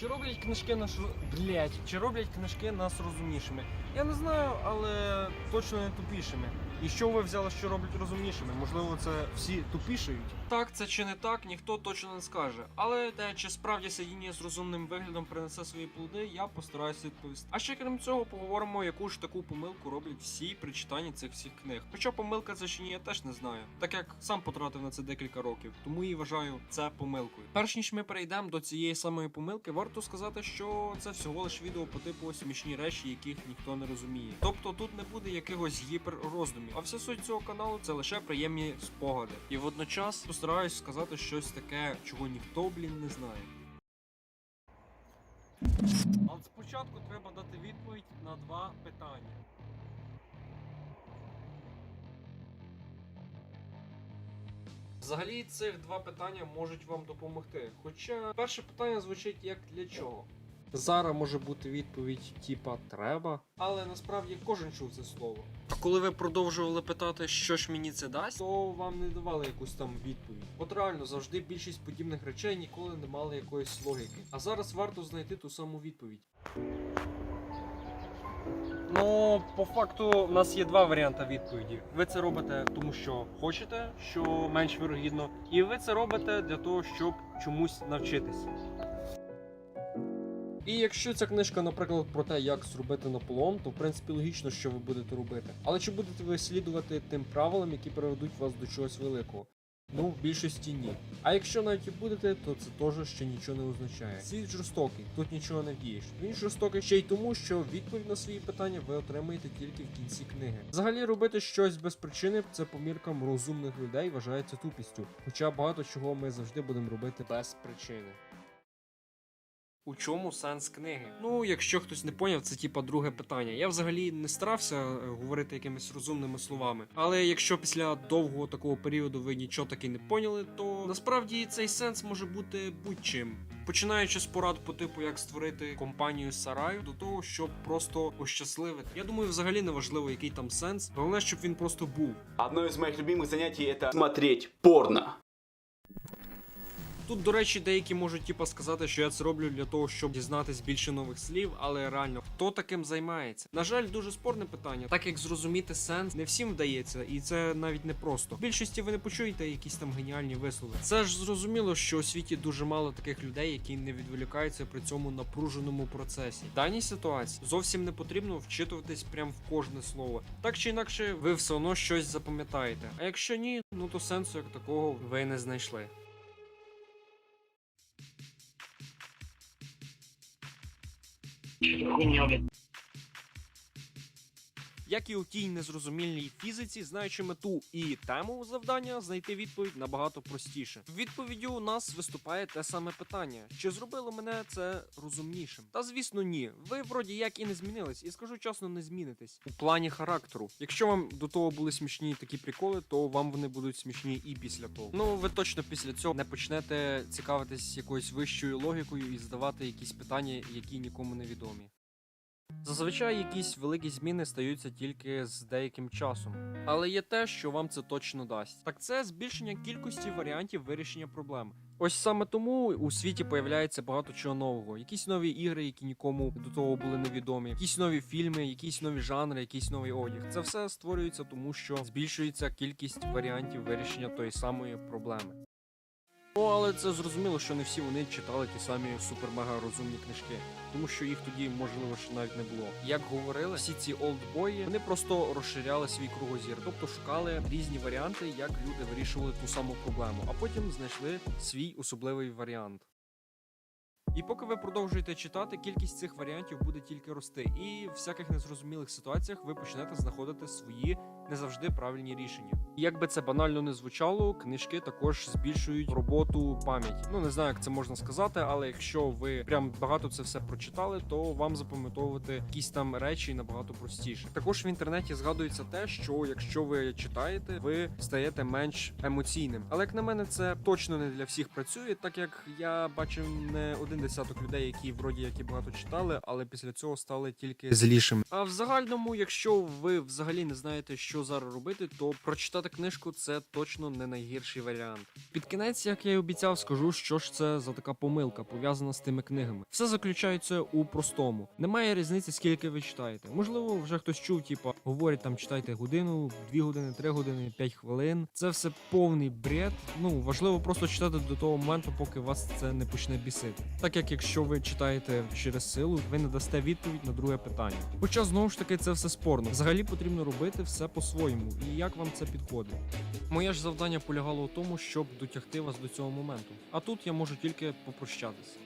Чи роблять книжки нас блять, чи роблять книжки нас розумнішими? Я не знаю, але точно не тупішими. І що ви взяли, що роблять розумнішими? Можливо, це всі тупішають? Так, це чи не так, ніхто точно не скаже. Але те, чи справді сидіння з розумним виглядом принесе свої плоди, я постараюся відповісти. А ще крім цього, поговоримо, яку ж таку помилку роблять всі при читанні цих всіх книг. Хоча помилка це чи ні, я теж не знаю, так як сам потратив на це декілька років, тому і вважаю це помилкою. Перш ніж ми перейдемо до цієї самої помилки, варто сказати, що це всього лиш відео по типу смішні речі, яких ніхто не розуміє. Тобто тут не буде якихось гіперроздумів, а вся суть цього каналу це лише приємні спогади. І водночас постараюсь сказати щось таке, чого ніхто, блін, не знає. Але спочатку треба дати відповідь на два питання. Взагалі цих два питання можуть вам допомогти. Хоча перше питання звучить як для чого. Зараз може бути відповідь типа треба, але насправді кожен чув це слово. А коли ви продовжували питати, що ж мені це дасть, то вам не давали якусь там відповідь. От реально завжди більшість подібних речей ніколи не мали якоїсь логіки. А зараз варто знайти ту саму відповідь. Ну, по факту, в нас є два варіанти відповіді. Ви це робите, тому що хочете, що менш вірогідно, і ви це робите для того, щоб чомусь навчитися. І якщо ця книжка, наприклад, про те, як зробити Наполеон, то в принципі логічно, що ви будете робити. Але чи будете ви слідувати тим правилам, які приведуть вас до чогось великого? Ну, в більшості ні. А якщо навіть і будете, то це теж ще нічого не означає. Світ жорстокий, тут нічого не вдієш. Він жорстокий ще й тому, що відповідь на свої питання ви отримаєте тільки в кінці книги. Взагалі робити щось без причини це по міркам розумних людей вважається тупістю. Хоча багато чого ми завжди будемо робити без причини. У чому сенс книги? Ну, якщо хтось не поняв, це типа друге питання. Я взагалі не старався е, говорити якимись розумними словами. Але якщо після довгого такого періоду ви нічого таки не поняли, то насправді цей сенс може бути будь-чим. Починаючи з порад по типу, як створити компанію сараю, до того, щоб просто ощасливити. Я думаю, взагалі не важливо, який там сенс. Головне, щоб він просто був. Одно из моих любимых занятий это смотреть порно. Тут, до речі, деякі можуть типа сказати, що я це роблю для того, щоб дізнатись більше нових слів, але реально хто таким займається? На жаль, дуже спорне питання, так як зрозуміти сенс не всім вдається, і це навіть не просто. В більшості ви не почуєте якісь там геніальні вислови. Це ж зрозуміло, що у світі дуже мало таких людей, які не відволікаються при цьому напруженому процесі. В даній ситуації зовсім не потрібно вчитуватись прям в кожне слово. Так чи інакше, ви все одно щось запам'ятаєте. А якщо ні, ну то сенсу як такого ви не знайшли. Quindi ovviamente Як і у тій незрозумільній фізиці, знаючи мету і тему завдання, знайти відповідь набагато простіше. Відповіддю у нас виступає те саме питання: чи зробило мене це розумнішим? Та звісно, ні. Ви вроді як і не змінились, і скажу чесно, не змінитесь у плані характеру. Якщо вам до того були смішні такі приколи, то вам вони будуть смішні і після того. Ну ви точно після цього не почнете цікавитись якоюсь вищою логікою і задавати якісь питання, які нікому не відомі. Зазвичай якісь великі зміни стаються тільки з деяким часом, але є те, що вам це точно дасть. Так це збільшення кількості варіантів вирішення проблем. Ось саме тому у світі появляється багато чого нового. Якісь нові ігри, які нікому до того були невідомі, якісь нові фільми, якісь нові жанри, якийсь новий одяг. Це все створюється тому, що збільшується кількість варіантів вирішення тої самої проблеми. Ну, але це зрозуміло, що не всі вони читали ті самі супер-мега розумні книжки, тому що їх тоді можливо ще навіть не було. Як говорили, всі ці олдбої вони просто розширяли свій кругозір, тобто шукали різні варіанти, як люди вирішували ту саму проблему, а потім знайшли свій особливий варіант. І поки ви продовжуєте читати, кількість цих варіантів буде тільки рости, і в всяких незрозумілих ситуаціях ви почнете знаходити свої не завжди правильні рішення. І Як би це банально не звучало, книжки також збільшують роботу пам'яті. Ну не знаю, як це можна сказати, але якщо ви прям багато це все прочитали, то вам запам'ятовувати якісь там речі набагато простіше. Також в інтернеті згадується те, що якщо ви читаєте, ви стаєте менш емоційним. Але як на мене, це точно не для всіх працює, так як я бачив не один десяток людей, які вроді як і багато читали, але після цього стали тільки злішими. А в загальному, якщо ви взагалі не знаєте, що що зараз робити, то прочитати книжку це точно не найгірший варіант. Під кінець, як я й обіцяв, скажу, що ж це за така помилка пов'язана з тими книгами. Все заключається у простому. Немає різниці, скільки ви читаєте. Можливо, вже хтось чув, типа говорять там читайте годину, дві години, три години, п'ять хвилин. Це все повний бред. Ну важливо просто читати до того моменту, поки вас це не почне бісити. Так як якщо ви читаєте через силу, ви не дасте відповідь на друге питання. Хоча знову ж таки це все спорно. Взагалі потрібно робити все по-своєму, і як вам це підходить. Моє ж завдання полягало у тому, щоб дотягти вас до цього моменту. А тут я можу тільки попрощатися.